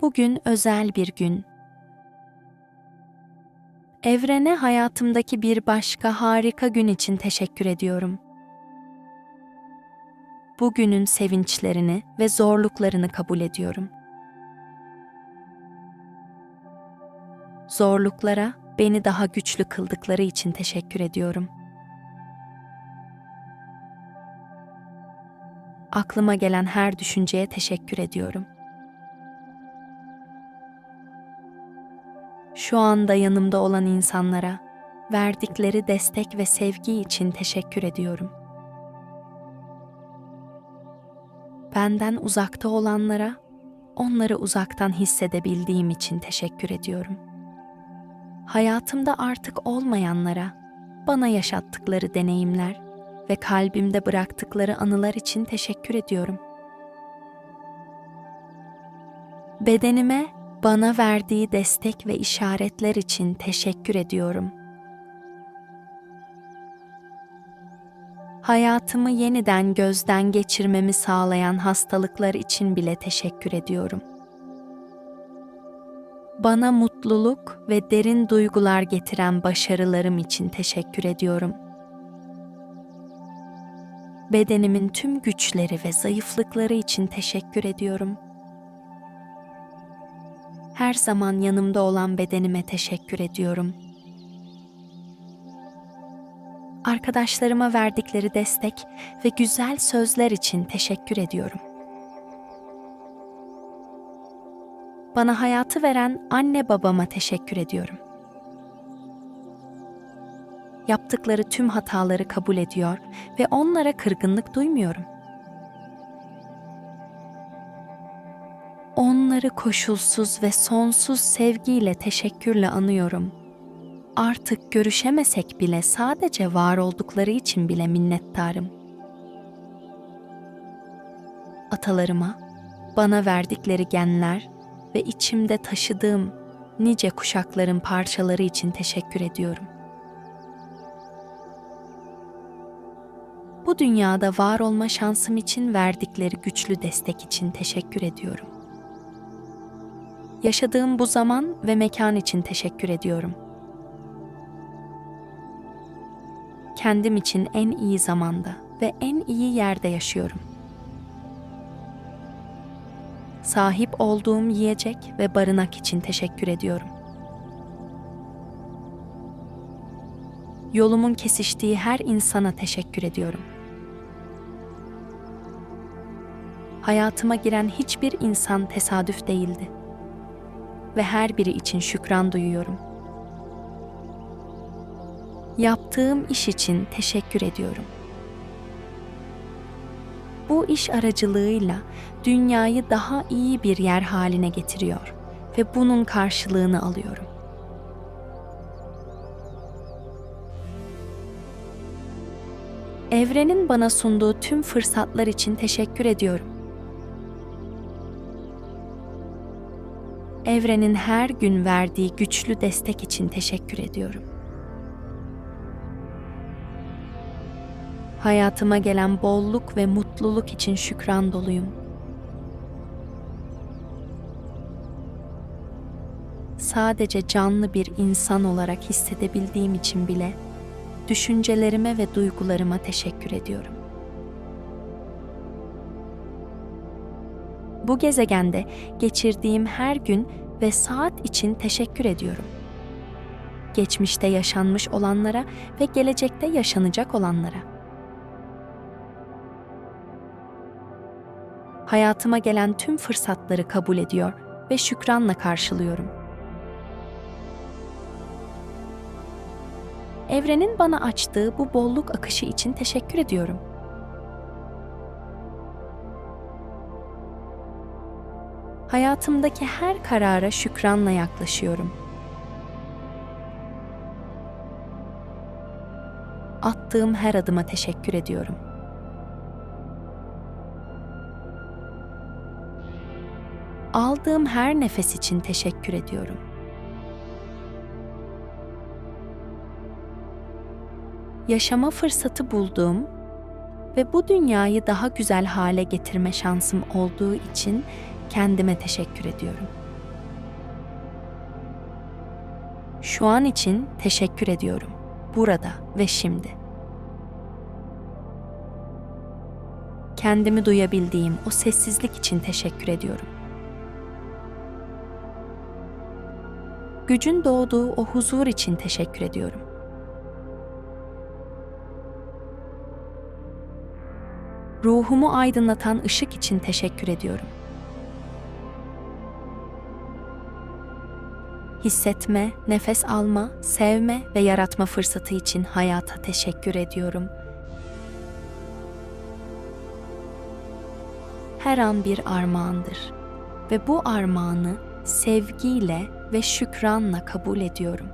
Bugün özel bir gün. Evrene hayatımdaki bir başka harika gün için teşekkür ediyorum. Bugünün sevinçlerini ve zorluklarını kabul ediyorum. Zorluklara beni daha güçlü kıldıkları için teşekkür ediyorum. Aklıma gelen her düşünceye teşekkür ediyorum. Şu anda yanımda olan insanlara verdikleri destek ve sevgi için teşekkür ediyorum. Benden uzakta olanlara onları uzaktan hissedebildiğim için teşekkür ediyorum. Hayatımda artık olmayanlara bana yaşattıkları deneyimler ve kalbimde bıraktıkları anılar için teşekkür ediyorum. Bedenime bana verdiği destek ve işaretler için teşekkür ediyorum. Hayatımı yeniden gözden geçirmemi sağlayan hastalıklar için bile teşekkür ediyorum. Bana mutluluk ve derin duygular getiren başarılarım için teşekkür ediyorum. Bedenimin tüm güçleri ve zayıflıkları için teşekkür ediyorum. Her zaman yanımda olan bedenime teşekkür ediyorum. Arkadaşlarıma verdikleri destek ve güzel sözler için teşekkür ediyorum. Bana hayatı veren anne babama teşekkür ediyorum. Yaptıkları tüm hataları kabul ediyor ve onlara kırgınlık duymuyorum. Onları koşulsuz ve sonsuz sevgiyle teşekkürle anıyorum. Artık görüşemesek bile sadece var oldukları için bile minnettarım. Atalarıma, bana verdikleri genler ve içimde taşıdığım nice kuşakların parçaları için teşekkür ediyorum. Bu dünyada var olma şansım için verdikleri güçlü destek için teşekkür ediyorum. Yaşadığım bu zaman ve mekan için teşekkür ediyorum. Kendim için en iyi zamanda ve en iyi yerde yaşıyorum. Sahip olduğum yiyecek ve barınak için teşekkür ediyorum. Yolumun kesiştiği her insana teşekkür ediyorum. Hayatıma giren hiçbir insan tesadüf değildi ve her biri için şükran duyuyorum. Yaptığım iş için teşekkür ediyorum. Bu iş aracılığıyla dünyayı daha iyi bir yer haline getiriyor ve bunun karşılığını alıyorum. Evrenin bana sunduğu tüm fırsatlar için teşekkür ediyorum. Evrenin her gün verdiği güçlü destek için teşekkür ediyorum. Hayatıma gelen bolluk ve mutluluk için şükran doluyum. Sadece canlı bir insan olarak hissedebildiğim için bile düşüncelerime ve duygularıma teşekkür ediyorum. Bu gezegende geçirdiğim her gün ve saat için teşekkür ediyorum. Geçmişte yaşanmış olanlara ve gelecekte yaşanacak olanlara. Hayatıma gelen tüm fırsatları kabul ediyor ve şükranla karşılıyorum. Evrenin bana açtığı bu bolluk akışı için teşekkür ediyorum. Hayatımdaki her karara şükranla yaklaşıyorum. Attığım her adıma teşekkür ediyorum. Aldığım her nefes için teşekkür ediyorum. Yaşama fırsatı bulduğum ve bu dünyayı daha güzel hale getirme şansım olduğu için kendime teşekkür ediyorum. Şu an için teşekkür ediyorum. Burada ve şimdi. Kendimi duyabildiğim o sessizlik için teşekkür ediyorum. Gücün doğduğu o huzur için teşekkür ediyorum. Ruhumu aydınlatan ışık için teşekkür ediyorum. Hissetme, nefes alma, sevme ve yaratma fırsatı için hayata teşekkür ediyorum. Her an bir armağandır ve bu armağanı sevgiyle ve şükranla kabul ediyorum.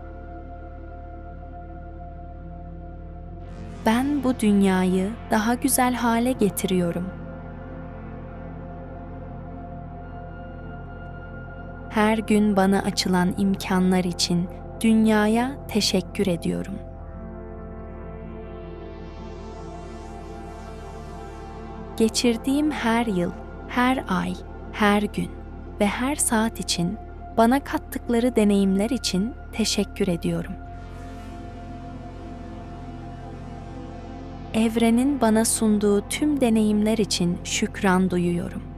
Ben bu dünyayı daha güzel hale getiriyorum. Her gün bana açılan imkanlar için dünyaya teşekkür ediyorum. Geçirdiğim her yıl, her ay, her gün ve her saat için bana kattıkları deneyimler için teşekkür ediyorum. Evrenin bana sunduğu tüm deneyimler için şükran duyuyorum.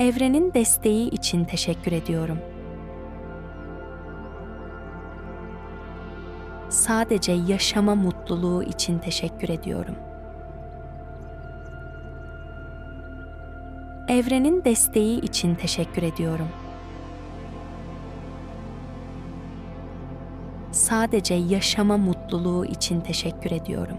Evrenin desteği için teşekkür ediyorum. Sadece yaşama mutluluğu için teşekkür ediyorum. Evrenin desteği için teşekkür ediyorum. Sadece yaşama mutluluğu için teşekkür ediyorum.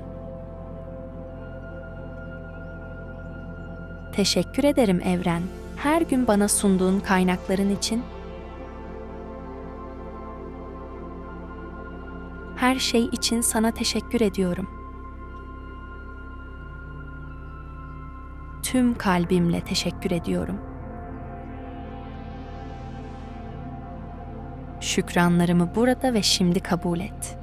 Teşekkür ederim evren. Her gün bana sunduğun kaynakların için. Her şey için sana teşekkür ediyorum. Tüm kalbimle teşekkür ediyorum. Şükranlarımı burada ve şimdi kabul et.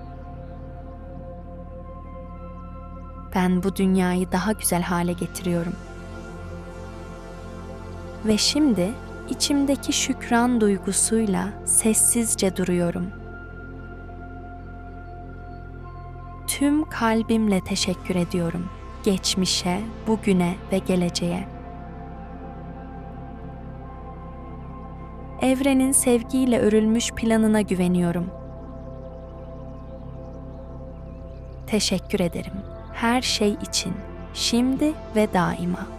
Ben bu dünyayı daha güzel hale getiriyorum. Ve şimdi içimdeki şükran duygusuyla sessizce duruyorum. Tüm kalbimle teşekkür ediyorum. Geçmişe, bugüne ve geleceğe. Evrenin sevgiyle örülmüş planına güveniyorum. Teşekkür ederim her şey için, şimdi ve daima.